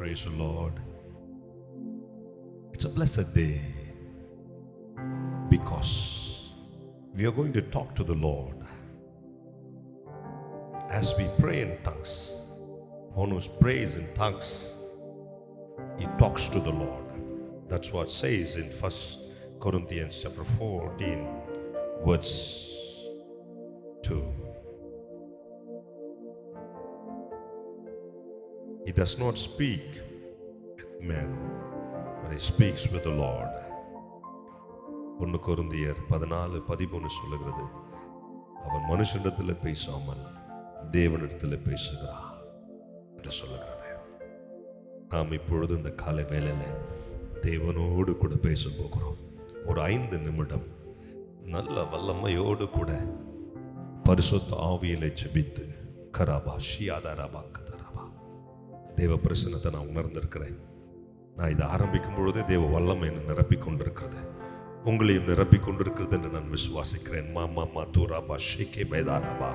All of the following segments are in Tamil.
Praise the Lord. It's a blessed day because we are going to talk to the Lord as we pray in tongues. One who prays in tongues, he talks to the Lord. That's what says in First Corinthians chapter 14, verse 2. He does not speak with men, but he speaks with the Lord. ஒன்று கொருந்தியர் பதினாலு பதிமூணு சொல்லுகிறது. அவன் மனுஷனிடத்தில் பேசாமல் தேவனிடத்தில் பேசுகிறான் என்று சொல்லுகிறது. நாம் இப்பொழுது இந்த காலை வேலையில் தேவனோடு கூட பேச போகிறோம். ஒரு ஐந்து நிமிடம் நல்ல வல்லமையோடு கூட பரிசுத்த ஆவியிலே ஜெபித்து கராபா ஷியாதாராபா தேவ பிரசனத்தை நான் உணர்ந்திருக்கிறேன். நான் இதை ஆரம்பிக்கும் பொழுதே தேவ வல்லம் என்னை நிரப்பி கொண்டிருக்கிறது. உங்களையும் நிரப்பி கொண்டிருக்கிறது என்று நான் விசுவாசிக்கிறேன். மாமா மா தூராபா ஷேகே மேதாராபா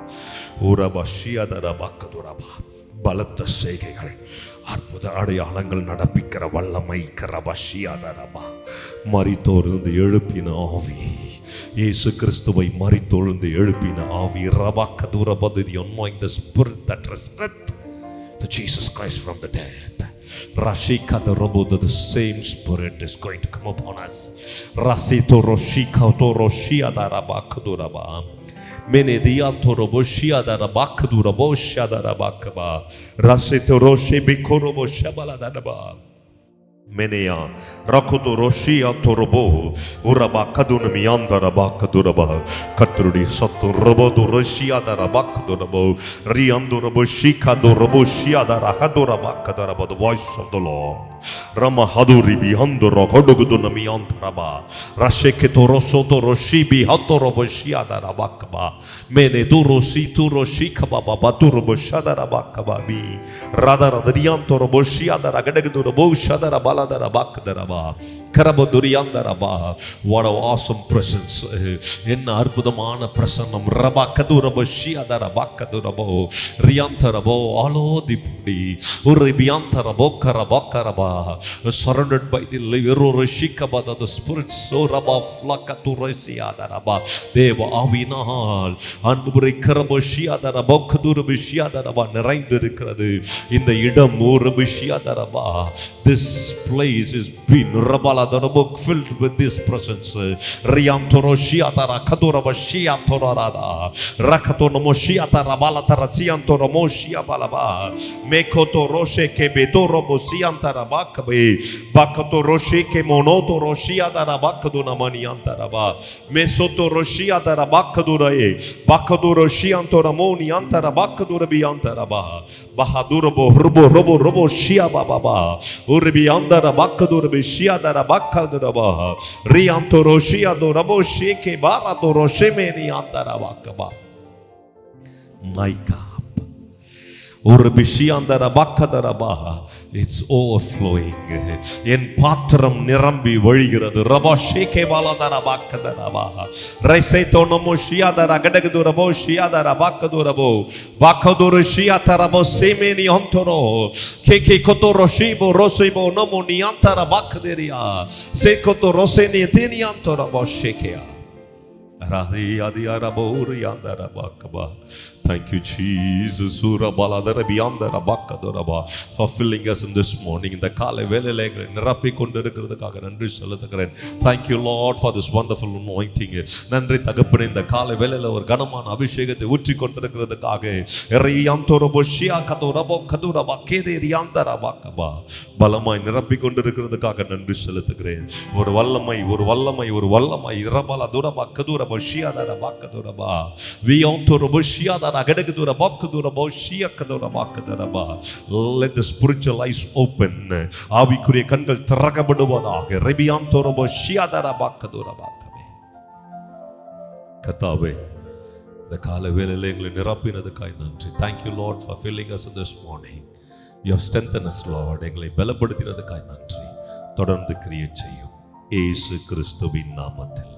ஊராபா ஷியாதாராபா கதுராபா பலத்த செய்கைகள் அற்புத அடையாளங்கள் நடப்பிக்கிற வல்லமை கரபா ஷியாதாராபா மரித்தோர்ந்து எழுப்பின ஆவி இயேசு கிறிஸ்துவை மறித்தோழ்ந்து எழுப்பின ஆவி ரபா கதுரபது one my the spirit that resurrect the Jesus Christ from the dead. Rashika the Robo, the same spirit is going to come upon us. Rasito Roshika to Roshia da Rabakaduraba. Mene dianto roboshia da Rabakadurabosha da Rabakaba. Rasito Roshi Bikorobo Shabala da Raba. Menea, Rakutu Roshia Torobo, Uraba Kadun Mianda Rabaka Duraba, Katrudi Satu Robodu Roshia Darabak Durabo, Riandu Raboshika Durabo Shia Darahadurabaka Daraba, the voice of the Lord. রমহাদুরি বিহন্দ রঘডগুদুন মিয়ন্থরাবা রাশেখে তো রসত রশি বিহত রব শিয়াদারা বাকবা মেনে তু রসি তু রসি খাবা বাবা তু রব সাদারা বাকবা বি রাদা রাদা রিয়ান্ত রব শিয়াদারা গডগদুন বৌ সাদারা বালাদারা বাকদারা বা கரப கரபதுரியாந்த ரபா வாட் ஆசம் பிரசன்ஸ் என்ன அற்புதமான பிரசன்னம் ரபா கது ரபோ ஷியாத ரபா கது ரபோ ரியாந்த ரபோ ஆலோதிப்புடி ஒரு பியாந்த ரபோ கரபா கரபா சரண்டட் பை தி லிவர் ஒரு ஷிகபா த ஸ்பிரிட் சோ ரபா கது துரசியாத ரபா தேவ ஆவினால் அன்புரை கரபோ ஷியாத ரபோ கது ரபோ ஷியாத ரபா நிறைந்திருக்கிறது இந்த இடம் ஒரு விஷயாத ரபா திஸ் பிளேஸ் இஸ் பின் ரபாலா Father, a book filled with His presence. Riantoroshiatara Kadorabashiatorada Rakatonomoshiatara Balataraziantoromoshiabalaba. balaba mekoto roshe ke betoro bosianta rabak be bakato roshe ke monoto roshia da rabak do namani anta raba mesoto roshia da rabak do rae bakado roshia anto ramoni anta rabak do rabi anta raba bahadur bo robo robo robo shia baba ba urbi anta rabak do rabi shia da rabak bakadıraba riyanto roşiya dorabo şeke bara doroşemeni andara bakaba my God it's overflowing என் பாத்திரம் நிரம்பி வழிகிறது ரபா ஷேகே பாலதர பாக்கதரபா ரைசை தோனமோ ஷியாதர கடகதுரபோ ஷியாதர பாக்கதுரபோ பாக்கதுரு ஷியாதரபோ சேமேனி அந்தரோ KK கொத்தோரோ Shibo ரோசைபோ Namo நியாந்தர பாக்கதேரியா சேகோத்தோ ரோசேனி தேனியாந்தரபோ ஷேகேயா Thank you, Jesus. Ura baladara biyandara bakadoraba for filling us in this morning. இந்த காலை வேலையில எங்களை நிரப்பி கொண்டு இருக்கிறதுக்காக நன்றி செலுத்துகிறேன் Thank you, Lord, for this wonderful anointing. நன்றி தகப்பனே இந்த காலை வேலையில ஒரு கனமான அபிஷேகத்தை ஊற்றி கொண்டிருக்கிறதுக்காக எறையாந்தோரபோ ஷியா கதோரபோ கதுரபா கேதே ரியாந்தரா பாக்கபா பலமாய் நிரப்பி கொண்டிருக்கிறதுக்காக நன்றி செலுத்துகிறேன் ஒரு வல்லமை ஒரு வல்லமை ஒரு வல்லமை இரபல துரபா கதுரபோ ஷியாதர பாக்கதுரபா வியோந்தோரபோ ஷியாதர அகடகுதுரபா கதுரபோ ஷியா கதுரபா கதுரபா let the spiritual eyes open. ஆவிக்குரிய கண்கள் திறக்கப்படுவதாக ரெபியாந்தோரபோ ஷியாதர பாக்கதுரபா கத்தாவே இந்த கால வேலையில் எங்களை நிரப்பினதுக்காய் நன்றி. Thank you Lord for filling us this morning you have strengthen us Lord எங்களை பலப்படுத்தினதுக்காய் நன்றி. தொடர்ந்து கிரியேட் செய்யும். ஏசு கிறிஸ்துவின் நாமத்தில்.